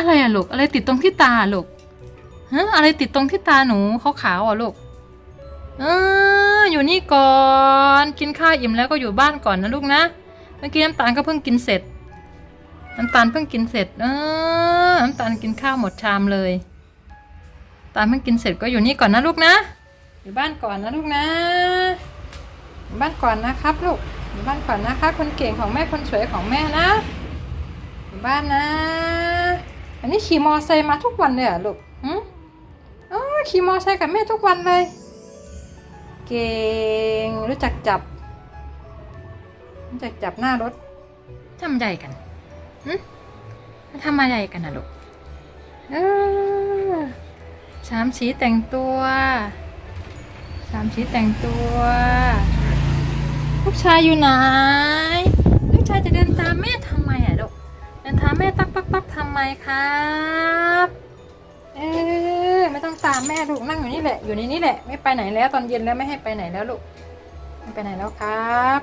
อะไรอะลูก อะไรติดตรงที่ตาลูกฮะอะไรติดตรงที่ตาหนูขาวๆอะลูก เอออยู่นี่ก่อน กินข้าวอิ่มแล้วก็อยู่บ้านก่อนนะลูกนะ เมื่อกี้น้ำตาลก็เพิ่งกินเสร็จ น้ำตาลเพิ่งกินเสร็จ เออน้ำตาลกินข้าวหมดชามเลยตาลเพิ่งกินเสร็จก็อยู่นี่ก่อนนะลูกนะ อยู่บ้านก่อนนะลูกนะอยู่บ้านก่อนนะครับลูก อยู่บ้านก่อนนะคะคนเก่งของแม่คนสวยของแม่นะ อยู่บ้านนะ อันนี้ขี่มอไซค์มาทุกวันเลยเหรอลูกหืมอ๋อขี่มอไซค์กับแม่ทุกวันเลย เก่งรู้จักจับ รู้จักจับหน้ารถทำอะไรกันหืมมาทำอะไรกันนะลูกเออสามสีแต่งตัวสามสีแต่งตัว ลูกชายอยู่ไหน ลูกชายจะเดินตามแม่ทำไมอะลูก เดินตามแม่ตักปักปักทำไไมครับเออไม่ต้องตามแม่ลูกนั่งอยู่นี่แหละ อยู่ในนี้แหละ ไม่ไปไหนแล้วตอนเย็นแล้วไม่ให้ไปไหนแล้วลูกไม่ไปไหนแล้วครับ